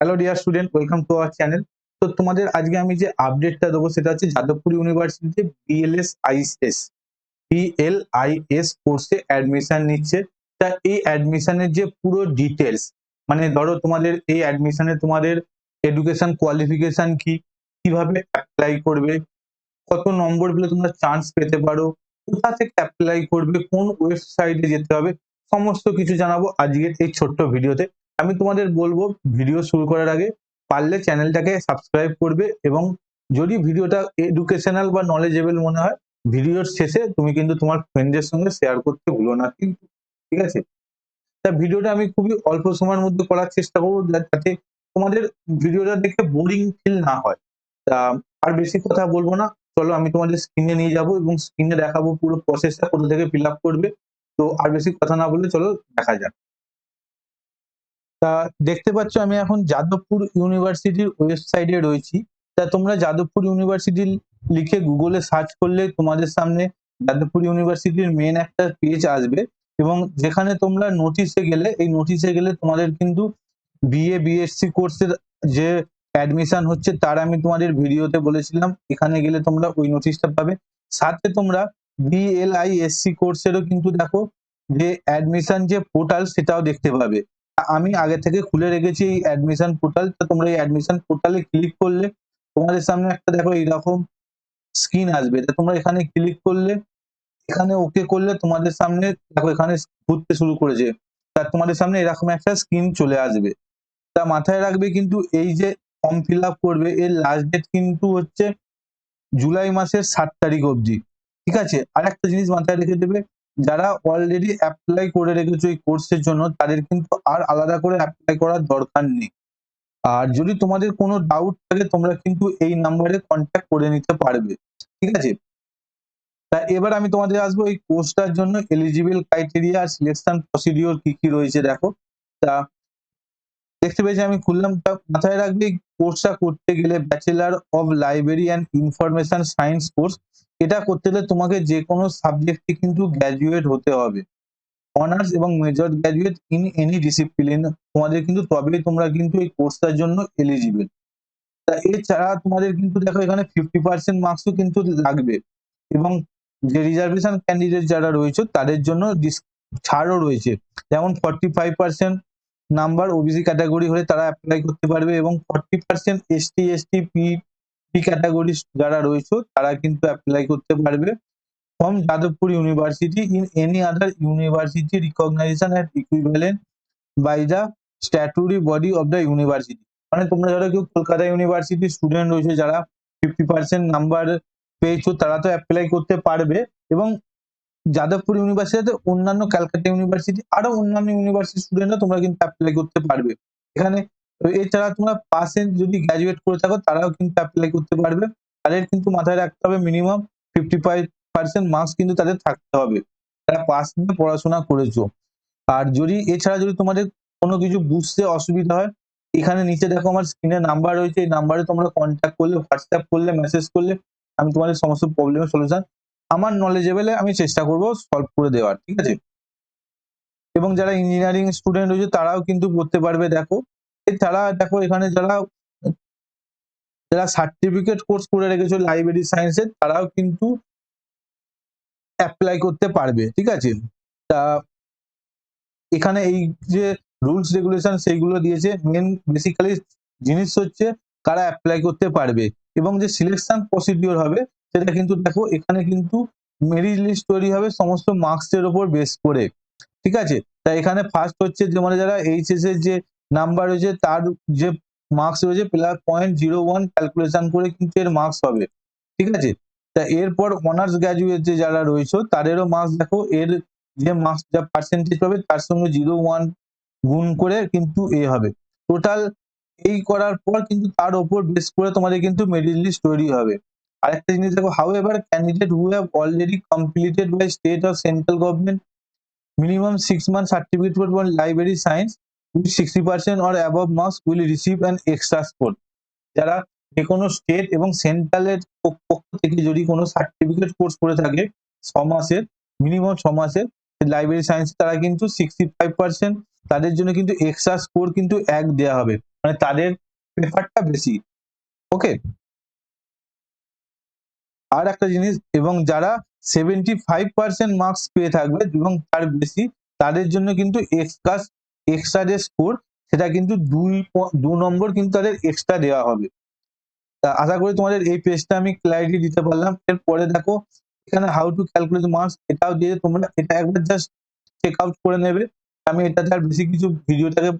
Hello dear student welcome to our channel তো তোমাদের আজকে আমি যে আপডেটটা দেবো সেটা হচ্ছে যাদবপুর ইউনিভার্সিটিতে বিএলএস আইএস বিএলআইএস কোর্সে অ্যাডমিশন নিচ্ছে। তা এই অ্যাডমিশনের যে পুরো ডিটেলস মানে ধরো তোমাদের এই অ্যাডমিশনে তোমাদের এডুকেশন কোয়ালিফিকেশন কি, কীভাবে অ্যাপ্লাই করবে, কত নম্বর পেলে তোমরা চান্স পেতে পারো, কোথা থেকে অ্যাপ্লাই করবে, কোন ওয়েবসাইটে যেতে হবে, সমস্ত কিছু জানাব আজকের এই ছোট্ট ভিডিওতে আমি তোমাদের বলব ভিডিও শুরু করার আগে পারলে চ্যানেলটাকে সাবস্ক্রাইব করবে এবং যদি ভিডিওটা এডুকেশনাল বা নলেজেবল মনে হয় ভিডিওর শেষে তুমি কিন্তু তোমার ফ্রেন্ডদের সঙ্গে শেয়ার করতে ভুলো না কিন্তু, ঠিক আছে? তা ভিডিওটা আমি খুবই অল্প সময়ের মধ্যে করার চেষ্টা করব যাতে তোমাদের ভিডিওটা দেখে বোরিং ফিল না হয়। তা আর বেশি কথা বলব না। চলো আমি তোমাদের স্ক্রিনে নিয়ে যাব এবং স্ক্রিনে দেখাবো পুরো প্রসেসটা কোথা থেকে ফিল আপ করবে। তো আর বেশি কথা না বলে চলো দেখা যাক। তা দেখতে পাচ্ছ আমি এখন যাদবপুর ইউনিভার্সিটির ওয়েবসাইটে রয়েছি। তা তোমরা যাদবপুর ইউনিভার্সিটি লিখে গুগলে সার্চ করলে তোমাদের সামনে যাদবপুর ইউনিভার্সিটির মেন একটা পেজ আসবে এবং যেখানে তোমরা নোটিশে গেলে, এই নোটিশে গেলে তোমাদের কিন্তু বিএ বিএসসি কোর্সের যে অ্যাডমিশন হচ্ছে তার আমি তোমাদের ভিডিওতে বলেছিলাম। এখানে গেলে তোমরা ওই নোটিশটা পাবে। সাথে তোমরা বিএলআইএসসি কোর্সেরও কিন্তু দেখো যে অ্যাডমিশন যে পোর্টাল সেটাও দেখতে পাবে। আমি আগে থেকে খুলে রেখেছি এই অ্যাডমিশন পোর্টাল তো তোমরা এই অ্যাডমিশন পোর্টালে ক্লিক করলে তোমাদের সামনে একটা দেখো এইরকম স্ক্রিন আসবে। তা তোমরা এখানে ক্লিক করলে, এখানে ওকে করলে তোমাদের সামনে দেখো এখানে ঘুরতে শুরু করেছে। তা তোমাদের সামনে এরকম একটা স্ক্রিন চলে আসবে। তা মাথায় রাখবে কিন্তু এই যে ফর্ম ফিল আপ করবে, এর লাস্ট ডেট কিন্তু হচ্ছে জুলাই মাসের সাত তারিখ অবধি। ঠিক আছে? আর একটা জিনিস মাথায় রেখে দেবে যারা অলরেডি অ্যাপ্লাই করে রেখেছো এই কোর্সের জন্য, তাদের কিন্তু আর আলাদা করে অ্যাপ্লাই করার দরকার নেই। আর যদি তোমাদের কোনো ডাউট থাকে, তোমরা কিন্তু এই নাম্বারে কন্ট্যাক্ট করে নিতে পারবে। ঠিক আছে? তা এবার আমি তোমাদের আসব এই কোর্সটার জন্য এলিজিবল ক্রাইটেরিয়া আর সিলেকশন প্রসিডিওর কি কি রয়েছে দেখো। তা দেখতে পেয়েছি আমি খুললাম। তা মাথায় রাখবে কোর্সটা করতে গেলে bachelor of library and information science course এটা করতে গেলে তোমাকে যে কোনো সাবজেক্টে কিন্তু গ্র্যাজুয়েট হতে হবে। অনার্স এবং major graduate in any discipline তোমাদের কিন্তু তবেই তোমরা কিন্তু এই কোর্সটার জন্য এলিজিবল তা এছাড়া তোমাদের কিন্তু দেখো এখানে ফিফটি পার্সেন্ট মার্কসও কিন্তু লাগবে এবং যে রিজার্ভেশন ক্যান্ডিডেট যারা রয়েছে তাদের জন্য ছাড়ও রয়েছে। যেমন forty five percent number OBC category হলে তারা অ্যাপ্লাই করতে পারবে এবং forty percent ST ST P category যারা রয়েছে, তারা কিন্তু অ্যাপ্লাই করতে পারবে। From Jadavpur university in any other university recognition and equivalent by the statutory body of the university মানে তোমরা যারা কেউ কলকাতা ইউনিভার্সিটির স্টুডেন্ট রয়েছে, যারা ফিফটি পার্সেন্ট নাম্বার পেয়েছ, তারা তো অ্যাপ্লাই করতে পারবে। এবং যাদবপুর ইউনিভার্সিটিতে অন্যান্য ক্যালকাটা ইউনিভার্সিটি আরও অন্যান্য ইউনিভার্সিটি স্টুডেন্টরা তোমরা কিন্তু অ্যাপ্লাই করতে পারবে। এখানে এছাড়া তোমরা পার্সেন্ট যদি গ্র্যাজুয়েট করে থাকো, তারাও কিন্তু অ্যাপ্লাই করতে পারবে। তাদের কিন্তু মাথায় রাখতে হবে minimum fifty five percent marks কিন্তু তাদের থাকতে হবে। তারা পাস নিয়ে পড়াশোনা করেছ। আর যদি, এছাড়া যদি তোমাদের কোনো কিছু বুঝতে অসুবিধা হয়, এখানে নিচে দেখো আমার স্ক্রিনে নাম্বার রয়েছে। এই নাম্বারে তোমরা কন্ট্যাক্ট করলে হোয়াটসঅ্যাপ করলে মেসেজ করলে, আমি তোমাদের সমস্ত প্রবলেমের সলিউশন আমার নলেজেবেলে আমি চেষ্টা করব সলভ করে দেওয়ার, ঠিক আছে? এবং যারা ইঞ্জিনিয়ারিং স্টুডেন্ট রয়েছে, তারাও কিন্তু পড়তে পারবে, দেখো। এছাড়া দেখো এখানে যারা যারা সার্টিফিকেট কোর্স করে রেখেছো লাইব্রেরি সায়েন্সের তারাও কিন্তু অ্যাপ্লাই করতে পারবে, ঠিক আছে? তা এখানে এই যে রুলস রেগুলেশন সেইগুলো দিয়েছে মেন বেসিক্যালি জিনিস হচ্ছে কারা অ্যাপ্লাই করতে পারবে এবং যে সিলেকশন প্রসিডিওর হবে, সেটা কিন্তু দেখো এখানে কিন্তু মেরিট লিস্ট তৈরি হবে সমস্ত মার্কসের ওপর বেস করে, ঠিক আছে? তা এখানে ফার্স্ট হচ্ছে যে মানে যারা এইচএস এর যে নাম্বার রয়েছে তার যে মার্কস রয়েছে plus point zero one calculation করে কিন্তু এর মার্কস হবে ঠিক আছে? তা এরপর অনার্স গ্র্যাজুয়েট যে যারা রয়েছে, তাদেরও মার্কস দেখো, এর যে মার্কস যা পার্সেন্টেজ পাবে, তার সঙ্গে জিরো ওয়ান গুণ করে কিন্তু এ হবে। টোটাল এই করার পর কিন্তু তার ওপর বেস করে তোমাদের কিন্তু মেরিট লিস্ট তৈরি হবে। আরেকটা জিনিস দেখো however candidate who have already completed by state of central government minimum six month certificate for library science with sixty percent or above marks will receive an extra যারা যে কোনো স্টেট এবং সেন্ট্রালের পক্ষ থেকে যদি কোনো সার্টিফিকেট কোর্স করে থাকে, ছ মাসের মিনিমাম ছ মাসের লাইব্রেরি সায়েন্স তারা কিন্তু সিক্সটি তাদের জন্য কিন্তু এক্সট্রা স্কোর কিন্তু এক দেওয়া হবে। মানে তাদের প্রেফারটা বেশি। ওকে আর একটা জিনিস, এবং যারা সেভেন্টি ফাইভ পার্সেন্ট মার্কস পেয়ে থাকবে এবং তার বেশি, তাদের জন্য কিন্তু এক্সট্রা এক্সট্রা যে স্কোর সেটা কিন্তু দুই দু নম্বর কিন্তু তাদের এক্সট্রা দেওয়া হবে। আশা করি তোমাদের এই পেজটা আমি ক্লারিটি দিতে পারলাম। এরপরে দেখো, এখানে হাউ টু ক্যালকুলেট মার্কস এটাও দিয়ে তোমরা, এটা একবার জাস্ট চেক আউট করে নেবে। আমি এটাতে আর বেশি কিছু ভিডিওটাকে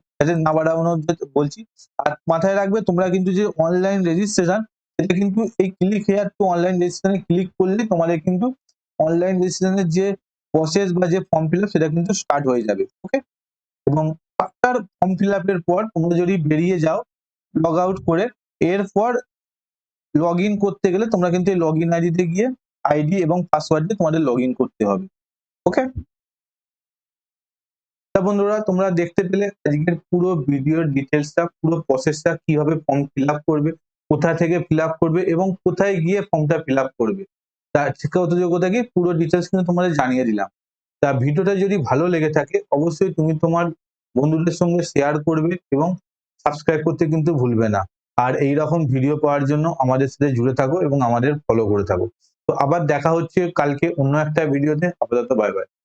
না বাড়ানোর বলছি। আর মাথায় রাখবে, তোমরা কিন্তু যে অনলাইন রেজিস্ট্রেশন এটা কিন্তু এই ক্লিক হেয়ার টু অনলাইন রেজিস্ট্রেশনে ক্লিক করলে তোমাদের কিন্তু অনলাইন রেজিস্ট্রেশনের যে প্রসেস বা যে ফর্ম ফিল সেটা কিন্তু স্টার্ট হয়ে যাবে। ওকে এবং আফটার ফর্ম ফিল আপের পর তোমরা যদি বেরিয়ে যাও লগ আউট করে, এরপর লগ ইন করতে গেলে তোমরা কিন্তু এই লগ ইন আইডিতে গিয়ে আইডি এবং পাসওয়ার্ড দিয়ে তোমাদের লগ ইন করতে হবে ওকে তা বন্ধুরা, তোমরা দেখতে পেলে আজকের পুরো ভিডিওর ডিটেলসটা পুরো প্রসেসটা কীভাবে ফর্ম ফিল আপ করবে, কোথা থেকে ফিল আপ করবে এবং কোথায় গিয়ে ফর্মটা ফিল আপ করবে। তার শিক্ষাগত যোগ্যতা কি? পুরো ডিটেলস কিন্তু তোমাদের জানিয়ে দিলাম। তা ভিডিওটা যদি ভালো লেগে থাকে, অবশ্যই তুমি তোমার বন্ধুদের সঙ্গে শেয়ার করবে এবং সাবস্ক্রাইব করতে কিন্তু ভুলবে না। আর এই রকম ভিডিও পাওয়ার জন্য আমাদের সাথে জুড়ে থাকো এবং আমাদের ফলো করে থাকো। তো আবার দেখা হচ্ছে কালকে অন্য একটা ভিডিওতে আপাতত বাই বাই